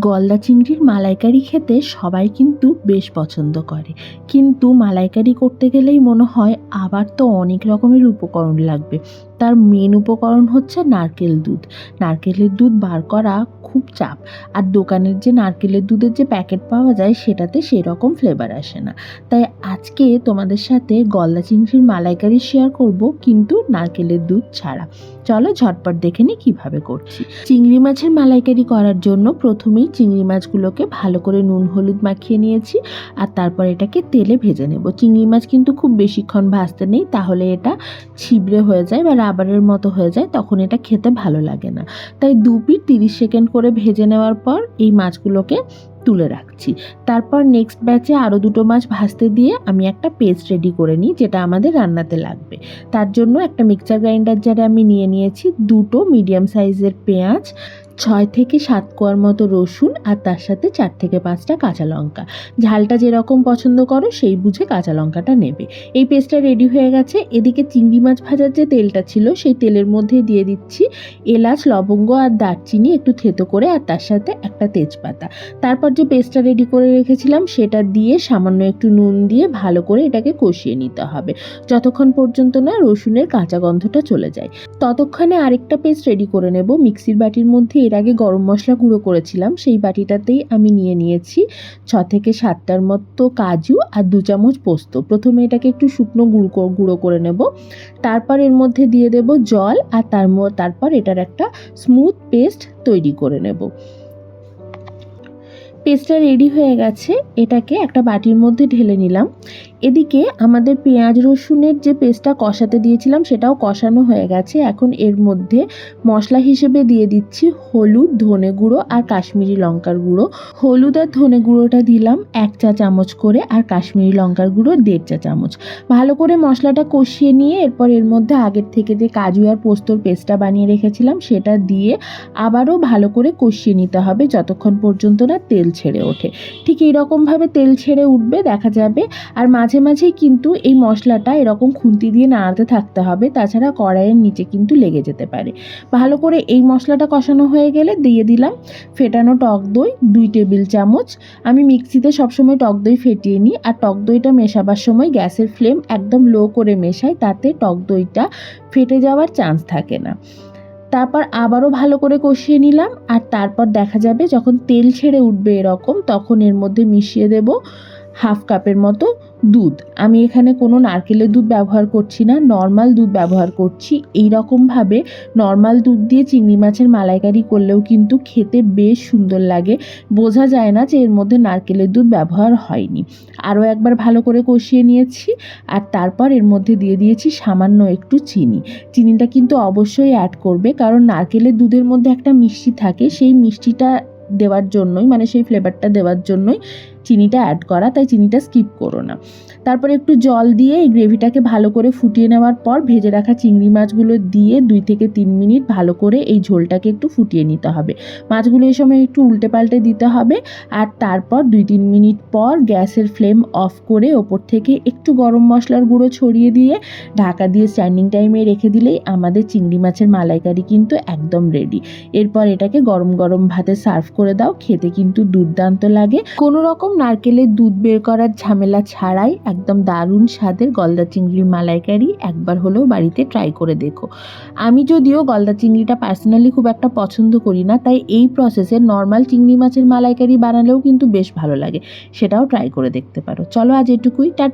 গলদা চিংড়ির মালাইকারি খেতে সবাই কিন্তু বেশ পছন্দ করে। কিন্তু মালাইকারি করতে গেলেই মনে হয় আবার তো অনেক রকমের উপকরণ লাগবে। তার মেন উপকরণ হচ্ছে নারকেল দুধ। নারকেলের দুধ বার করা খুব চাপ। আর দোকানের যে নারকেলের দুধের যে প্যাকেট পাওয়া যায়, সেটাতে সেরকম ফ্লেভার আসে না। তাই আজকে তোমাদের সাথে গলদা চিংড়ির মালাইকারি শেয়ার করব, কিন্তু নারকেলের দুধ ছাড়া। চলো ঝটপট দেখে নিই কীভাবে করছি। চিংড়ি মাছের মালাইকারি করার জন্য প্রথমেই চিংড়ি মাছগুলোকে ভালো করে নুন, হলুদ মাখিয়ে নিয়েছি, আর তারপর এটাকে তেলে ভেজে নেব। চিংড়ি মাছ কিন্তু খুব বেশিক্ষণ ভাজতে নেই, তাহলে এটা ছিবড়ে হয়ে যায় বা রাবারের মতো হয়ে যায়, তখন এটা খেতে ভালো লাগে না। তাই দু পিট তিরিশ সেকেন্ড করে ভেজে নেওয়ার পর এই মাছগুলোকে তুলে রাখছি। তারপর নেক্সট ব্যাচে আরও দুটো মাছ ভাজতে দিয়ে আমি একটা পেস্ট রেডি করে নিই, যেটা আমাদের রান্নাতে লাগবে। তার জন্য একটা মিক্সার গ্রাইন্ডার জারে আমি নিয়ে নিয়েছি দুটো মিডিয়াম সাইজের পেঁয়াজ ছয় থেকে সাত কোয়ার মতো রসুন আর তার সাথে চার থেকে পাঁচটা কাঁচা লঙ্কা। ঝালটা যেরকম পছন্দ করো, সেই বুঝে কাঁচা লঙ্কাটা নেবে। এই পেস্টটা রেডি হয়ে গেছে। এদিকে চিংড়ি মাছ ভাজার যে তেলটা ছিল, সেই তেলের মধ্যে দিয়ে দিচ্ছি এলাচ, লবঙ্গ আর দারচিনি একটু থেতো করে আর তার সাথে একটা তেজপাতা। তারপর যে পেস্টটা রেডি করে রেখেছিলাম, সেটা দিয়ে সামান্য একটু নুন দিয়ে ভালো করে এটাকে কষিয়ে নিতে হবে। যতক্ষণ পর্যন্ত না রসুনের কাঁচা গন্ধটা চলে যায়। ততক্ষণে আরেকটা পেস্ট রেডি করে নেব। মিক্সির বাটির মধ্যে এর আগে গরম মশলা গুঁড়ো করেছিলাম, সেই বাটিটাতেই আমি নিয়ে নিয়েছি ছ থেকে সাতটার মতো কাজু আর দু চামচ পোস্ত। প্রথমে এটাকে একটু শুকনো গুঁড়ো গুঁড়ো করে নেব। তারপর এর মধ্যে দিয়ে দেব জল আর তার তারপর এটার একটা স্মুথ পেস্ট তৈরি করে নেব। পেস্টটা রেডি হয়ে গেছে। এটাকে একটা বাটির মধ্যে ঢেলে নিলাম। এদিকে আমাদের পেঁয়াজ রসুনের যে পেস্টটা কষাতে দিয়েছিলাম, সেটাও কষানো হয়ে গেছে। এখন এর মধ্যে মশলা হিসেবে দিয়ে দিচ্ছি হলুদ, ধনে গুঁড়ো আর কাশ্মীরি লঙ্কার গুঁড়ো। হলুদ আর ধনে গুঁড়োটা দিলাম এক চা চামচ করে আর কাশ্মীরি লঙ্কার গুঁড়ো দেড় চা চামচ। ভালো করে মশলাটা কষিয়ে নিয়ে এরপর এর মধ্যে আগের থেকে যে কাজু আর পোস্তর পেস্টটা বানিয়ে রেখেছিলাম, সেটা দিয়ে আবারও ভালো করে কষিয়ে নিতে হবে যতক্ষণ পর্যন্ত না তেল ছেড়ে ওঠে। ঠিক এইরকমভাবে তেল ছেড়ে উঠবে, দেখা যাবে। আর মাঝে মাঝেই কিন্তু এই মশলাটা এরকম খুন্তি দিয়ে নাড়াতে থাকতে হবে। তাছাড়া কড়াইয়ের নিচে কিন্তু লেগে যেতে পারে। ভালো করে এই মশলাটা কষানো হয়ে গেলে দিয়ে দিলাম ফেটানো টক দই, দুই টেবিল চামচ। আমি মিক্সিতে সবসময় টক দই ফেটিয়ে নিই আর টক দইটা মেশাবার সময় গ্যাসের ফ্লেম একদম লো করে মেশাই তাতে টক দইটা ফেটে যাওয়ার চান্স থাকে না। তারপর আবারও ভালো করে কষিয়ে নিলাম আর তারপর দেখা যাবে যখন তেল ছেড়ে উঠবে এরকম তখন এর মধ্যে মিশিয়ে দেব। হাফ কাপের মতো দুধ। আমি এখানে কোনো নারকেলের দুধ ব্যবহার করছি না, নর্মাল দুধ ব্যবহার করছি। এই রকমভাবে নর্মাল দুধ দিয়ে চিংড়ি মাছের মালাইকারি করলেও কিন্তু খেতে বেশ সুন্দর লাগে। বোঝা যায় না যে এর মধ্যে নারকেলের দুধ ব্যবহার হয়নি। আরও একবার ভালো করে কষিয়ে নিয়েছি আর তারপর এর মধ্যে দিয়ে দিয়েছি সামান্য একটু চিনি। চিনিটা কিন্তু অবশ্যই অ্যাড করবে কারণ নারকেলের দুধের মধ্যে একটা মিষ্টি থাকে। সেই মিষ্টিটা দেওয়ার জন্যই মানে সেই ফ্লেভারটা দেওয়ার জন্যই চিনিটা অ্যাড করা, তাই চিনিটা স্কিপ করো না। তারপর একটু জল দিয়ে এই গ্রেভিটাকে ভালো করে ফুটিয়ে নেওয়ার পর ভেজে রাখা চিংড়ি মাছগুলো দিয়ে দুই থেকে তিন মিনিট ভালো করে এই ঝোলটাকে একটু ফুটিয়ে নিতে হবে। মাছগুলো এই সময় একটু উল্টে পাল্টে দিতে হবে আর তারপর দুই তিন মিনিট পর গ্যাসের ফ্লেম অফ করে ওপর থেকে একটু গরম মশলার গুঁড়ো ছড়িয়ে দিয়ে ঢাকা দিয়ে স্ট্যান্ডিং টাইমে রেখে দিলেই আমাদের চিংড়ি মাছের মালাইকারি কিন্তু একদম রেডি এরপর এটাকে গরম গরম ভাতে সার্ভ করে দাও, খেতে কিন্তু দুর্দান্ত লাগে। কোনো রকম নারকেলের দুধ বের করার ঝামেলা ছাড়াই একদম দারুণ স্বাদের গলদা চিংড়ির মালাইকারি একবার হলেও বাড়িতে ট্রাই করে দেখো। আমি যদিও গলদা চিংড়িটা পার্সোনালি খুব একটা পছন্দ করি না, তাই এই প্রসেসে নর্মাল চিংড়ি মাছের মালাইকারি বানালেও কিন্তু বেশ ভালো লাগে, সেটাও ট্রাই করে দেখতে পারো। চলো আজ এটুকুই, টাটা।